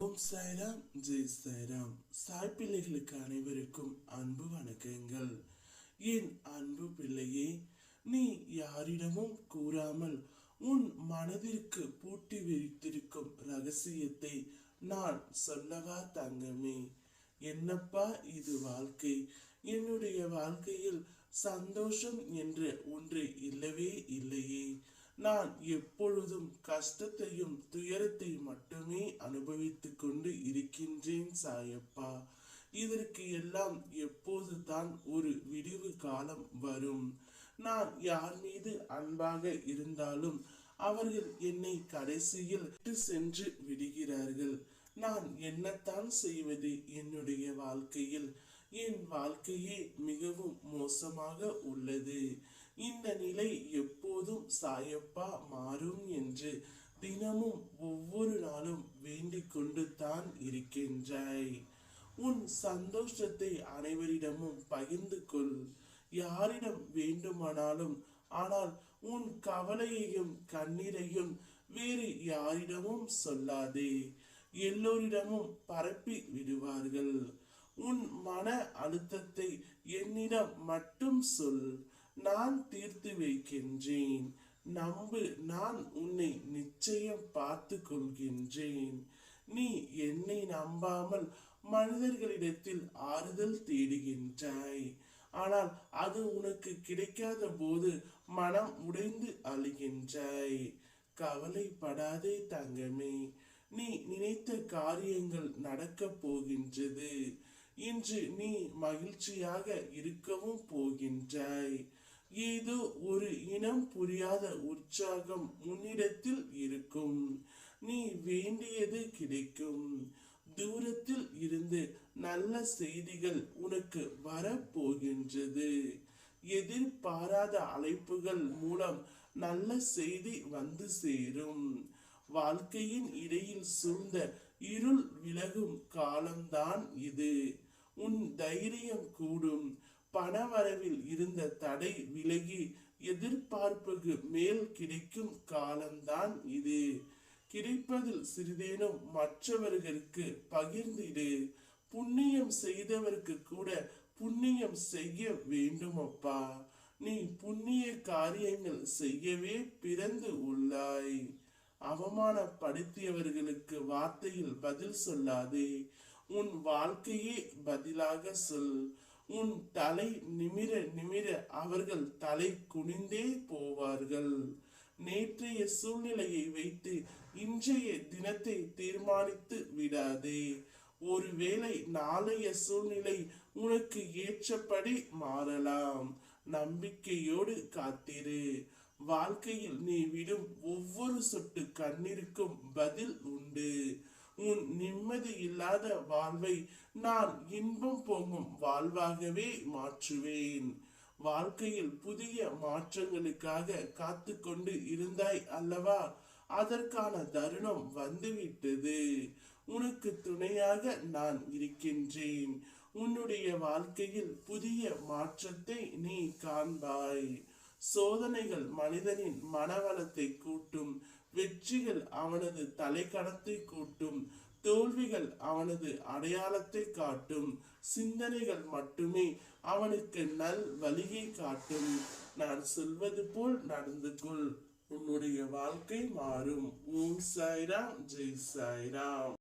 ஓம் சாய்ராம் ஜெய் சாய்ராம் சாய் பிள்ளைகளுக்கு அனைவருக்கும் அன்பு வணக்கங்கள். என் அன்பு பிள்ளையே நீ யாரிடமும் கூறாமல் உன் மனதிற்கு பூட்டி விரித்திருக்கும் ரகசியத்தை நான் சொல்லவா தங்கமே? என்னப்பா இது வாழ்க்கை? என்னுடைய வாழ்க்கையில் சந்தோஷம் என்று ஒன்று இல்லவே இல்லையே. நான் எப்பொழுதும் கஷ்டத்தையும் துயரத்தை மட்டுமே அனுபவித்துக் கொண்டு இருக்கின்றேன் சாயப்பா. இதற்கு எல்லாம் எப்போதுதான் ஒரு விடிவு காலம் வரும். நான் யார் மீது அன்பாக இருந்தாலும் அவர்கள் என்னை கடைசியில் சென்று விடுகிறார்கள். நான் என்னத்தான் செய்வது என்னுடைய வாழ்க்கையில்? என் வாழ்க்கையே மிகவும் மோசமாக உள்ளது. இந்த நிலை எப்போதும் சாயப்பா மாறும் என்று தினமும் ஒவ்வொரு நாளும் வேண்டிக் கொண்டு தான் இருக்கின்றாய். உன் சந்தோஷத்தை அனைவரிடமும் பகிர்ந்து கொள். யாரிடம் வேண்டுமானாலும் ஆனால் உன் கவலையையும் கண்ணீரையும் வேறு யாரிடமும் சொல்லாதே. எல்லோரிடமும் பரப்பி விடுவார்கள். உன் மன அழுத்தத்தை என்னிடம் மட்டும் சொல். நான் தீர்த்து வைக்கின்றேன். நம்பு நான் உன்னை நிச்சயம் பார்த்து கொள்கின்றேன் நீ என்னை நம்பாமல் மனிதர்களிடத்தில் ஆறுதல் தேடுகின்றாய். ஆனால் அது உனக்கு கிடைக்காத போது மனம் உடைந்து அழுகின்றாய். கவலைப்படாதே தங்கமே நீ நினைத்த காரியங்கள் நடக்கப் போகின்றது. இன்று நீ மகிழ்ச்சியாக இருக்கவும் போகின்றாய். இது ஒரு இனம் புரியாத உற்சாகம் உன்னிடத்தில் இருக்கும். நீ வேண்டியது கிடைக்கும். தூரத்தில் இருந்து நல்ல செய்திகள் உனக்கு வரப்போகின்றது. எதிர்பாராத அழைப்புகள் மூலம் நல்ல செய்தி வந்து சேரும். வாழ்க்கையின் இடையில் சூழ்ந்த இருள் விலகும் காலம்தான் இது. உன் தைரியம் கூடும். பணவரவில் இருந்த தடை விலகி எதிர்பார்ப்புக்கு மேல் கிடைக்கும் காலம்தான் இது. கிடைப்பதில் சிறிதேனும் மற்றவர்களுக்கு பகிர்ந்திடு புண்ணியம் செய்தவருக்கு கூட புண்ணியம் செய்ய வேண்டும் அப்பா. நீ புண்ணிய காரியங்கள் செய்யவே பிறந்து உள்ளாய். அவமானப்படுத்தியவர்களுக்கு வார்த்தையில் பதில் சொல்லாதே. உன் வாழ்க்கையே பதிலாக சொல். உன் தலை நிமிர நிமிர அவர்கள் தலை குனிந்தே போவார்கள். நேற்றைய சூழ்நிலையை வைத்து இன்றைய தினத்தை தீர்மானித்து விடாதே. ஒருவேளை நாளைய சூழ்நிலை உனக்கு ஏற்றபடி மாறலாம். நம்பிக்கையோடு காத்திரு. வாழ்க்கையில் நீ விடும் ஒவ்வொரு சொட்டு கண்ணிற்கும் பதில் உண்டு. உன் நிம்மதி இல்லாத வாழ்வை நான் இன்பம் போகும் வாழ்வாகவே மாற்றுவேன். வாழ்க்கையில் புதிய மாற்றங்களுக்காக காத்து கொண்டு இருந்தாய் அல்லவா? அதற்கான தருணம் வந்துவிட்டது. உனக்கு துணையாக நான் இருக்கின்றேன். உன்னுடைய வாழ்க்கையில் புதிய மாற்றத்தை நீ காண்பாய். சோதனைகள் மனிதனின் மனவளத்தை கூட்டும் வெற்றிகள் அவனது தலைக்கணத்தை கூட்டும் தோல்விகள் அவனது அடையாளத்தை காட்டும் சிந்தனைகள் மட்டுமே அவனுக்கு நல் வழியை காட்டும். நான் சொல்வது போல் நடந்து கொள். உன்னுடைய வாழ்க்கை மாறும். ஓம் சாய்ராம். ஜெய் சாய்ராம்.